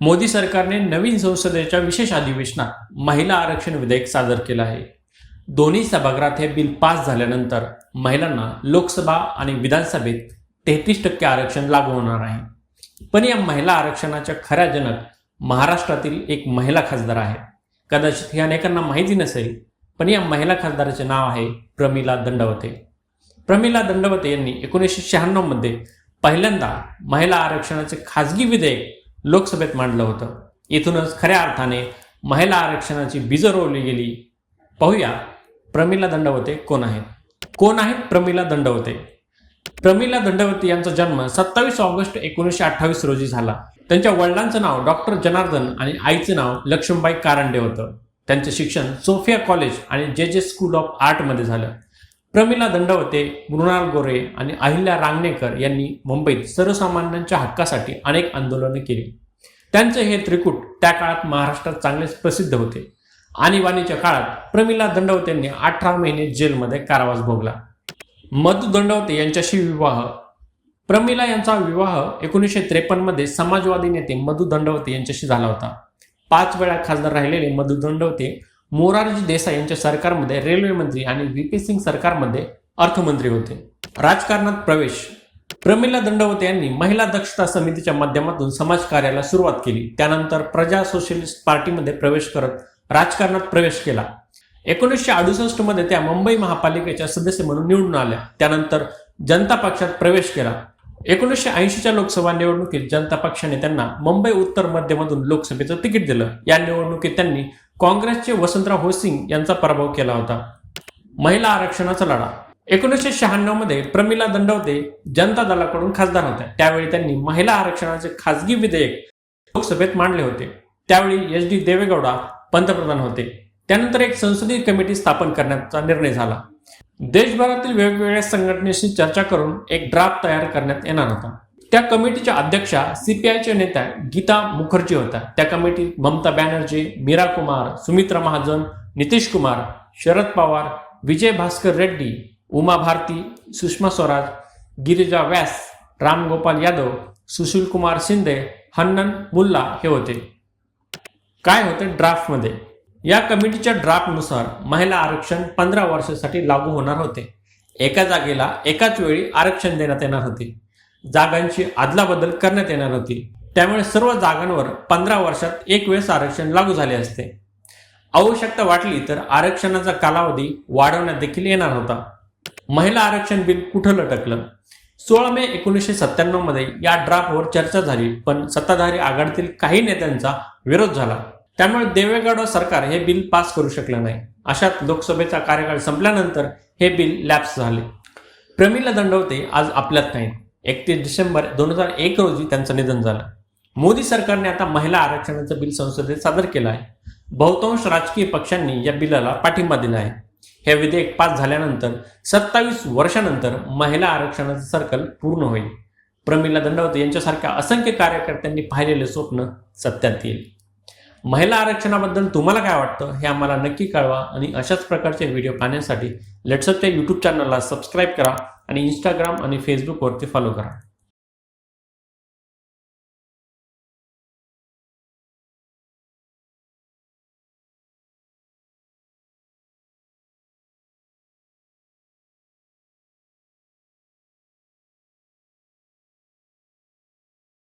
मोदी सरकारने नवीन संसदेच्या विशेष अधिवेशनात महिला आरक्षण विधेयक सादर केलं आहे. दोन्ही सभागृहात हे बिल पास झाल्यानंतर महिलांना लोकसभा आणि विधानसभेत तेहतीस टक्के आरक्षण लागू होणार आहे. पण या महिला आरक्षणाच्या खऱ्या जनक महाराष्ट्रातील एक महिला खासदार आहे. कदाचित हे अनेकांना माहिती नसेल पण या महिला खासदाराचे नाव आहे प्रमिला दंडवते. प्रमिला दंडवते यांनी एकोणीसशे शहाण्णवमध्ये पहिल्यांदा महिला आरक्षणाचे खाजगी विधेयक लोकसभेत मांडलं होतं. इथूनच खऱ्या अर्थाने महिला आरक्षणाची बीजं रोवली गेली. पाहूया प्रमिला दंडवते कोण आहेत कोण आहेत प्रमिला दंडवते? प्रमिला दंडवते यांचा जन्म सत्तावीस ऑगस्ट एकोणीसशे अठ्ठावीस रोजी झाला. त्यांच्या वडिलांचं नाव डॉक्टर जनार्दन आणि आईचं नाव लक्ष्मीबाई कारंडे होतं. त्यांचं शिक्षण सोफिया कॉलेज आणि जे जे स्कूल ऑफ आर्टमध्ये झालं. प्रमिला दंडवते मृणाल गोरे आणि अहिल्या रांगणेकर यांनी मुंबईत सर्वसामान्यांच्या हक्कासाठी अनेक आंदोलनं केली. त्यांचे हे त्रिकूट त्या काळात महाराष्ट्रात चांगलेच प्रसिद्ध होते. आणीबाणीच्या काळात प्रमिला दंडवतेंनी अठरा महिने जेलमध्ये कारावास भोगला. मधु दंडवते यांच्याशी विवाह प्रमिला यांचा विवाह एकोणीसशे त्रेपन्नमध्ये समाजवादी नेते मधु दंडवते यांच्याशी झाला होता. पाच वेळा खासदार राहिलेले मधु दंडवते मोरारजी देसाई यांच्या सरकारमध्ये रेल्वे मंत्री आणि व्ही पी सिंग सरकारमध्ये अर्थमंत्री होते. राजकारणात प्रवेश प्रमिला दंडवत यांनी महिला दक्षता समितीच्या माध्यमातून समाजकार्याला सुरुवात केली. त्यानंतर प्रजा सोशलिस्ट पार्टीमध्ये प्रवेश करत राजकारणात प्रवेश केला. एकोणीसशे अडुसष्टमध्ये त्या मुंबई महापालिकेच्या सदस्य म्हणून निवडून आल्या. त्यानंतर जनता पक्षात प्रवेश केला. एकोणीसशे ऐंशीच्या लोकसभा निवडणुकीत जनता पक्षाने त्यांना मुंबई उत्तर मध्यमधून लोकसभेचं तिकीट दिलं. या निवडणुकीत त्यांनी काँग्रेसचे वसंतराव होसिंग यांचा पराभव केला होता. महिला आरक्षणाचा लढा. एकोणीसशे शहाण्णवमध्ये प्रमिला दंडवते जनता दलाकडून खासदार होत्या. त्यावेळी त्यांनी महिला आरक्षणाचे खासगी विधेयक लोकसभेत मांडले होते. त्यावेळी एच डी देवेगौडा पंतप्रधान होते. त्यानंतर एक संसदीय कमिटी स्थापन करण्याचा निर्णय झाला. देशभरातील वेगवेगळ्या संघटनेशी चर्चा करून एक ड्राफ्ट तयार करण्यात येणार होता. त्या कमिटीच्या अध्यक्षा सीपीआयच्या नेत्या गीता मुखर्जी होत्या. त्या कमिटीत ममता बॅनर्जी मीरा कुमार सुमित्रा महाजन नितीश कुमार शरद पवार विजय भास्कर रेड्डी उमा भारती सुषमा स्वराज गिरिजा व्यास रामगोपाल यादव सुशील कुमार शिंदे हन्नन मुल्ला हे होते. काय होते ड्राफ्टमध्ये या कमिटीच्या ड्राफ्टनुसार महिला आरक्षण पंधरा वर्षासाठी लागू होणार होते. एका जागेला एकाच वेळी आरक्षण देण्यात येणार होते. जागांची अदलाबदल करण्यात येणार होती. त्यामुळे सर्व जागांवर पंधरा वर्षात एक वेळेस आरक्षण लागू झाले असते. आवश्यकता वाटली तर आरक्षणाचा कालावधी वाढवण्यात देखील येणार होता. महिला आरक्षण बिल कुठं लटकलं? सोळा मे एकोणीसशे सत्त्याण्णवमध्ये या ड्राफ्टवर चर्चा झाली पण सत्ताधारी आघाडीतील काही नेत्यांचा विरोध झाला. त्यामुळे देवेगौडा सरकार हे बिल पास करू शकलं नाही. अशात लोकसभेचा कार्यकाळ संपल्यानंतर हे बिल लॅप्स झाले. प्रमिला दंडवते आज आपल्यात नाही एकतीस डिसेंबर दोन हजार एक रोजी त्यांचं निधन झालं. मोदी सरकारने आता महिला आरक्षणाचं बिल संसदेत सादर केलं आहे. बहुतांश राजकीय पक्षांनी या बिलाला पाठिंबा दिला आहे. हे विधेयक पास झाल्यानंतर सत्तावीस वर्षानंतर महिला आरक्षणाचं सर्कल पूर्ण होईल. प्रमिला दंडवते यांच्यासारख्या असंख्य कार्यकर्त्यांनी पाहिलेले स्वप्न सत्यात येईल. महिला आरक्षणाबद्दल तुम्हाला काय वाटतं हे आम्हाला नक्की कळवा आणि अशाच प्रकारचे व्हिडिओ पाहण्यासाठी लेट्सअपच्या यूट्यूब चॅनलला सबस्क्राईब करा आणि इंस्टाग्राम आणि फेसबुकवरती फॉलो करा.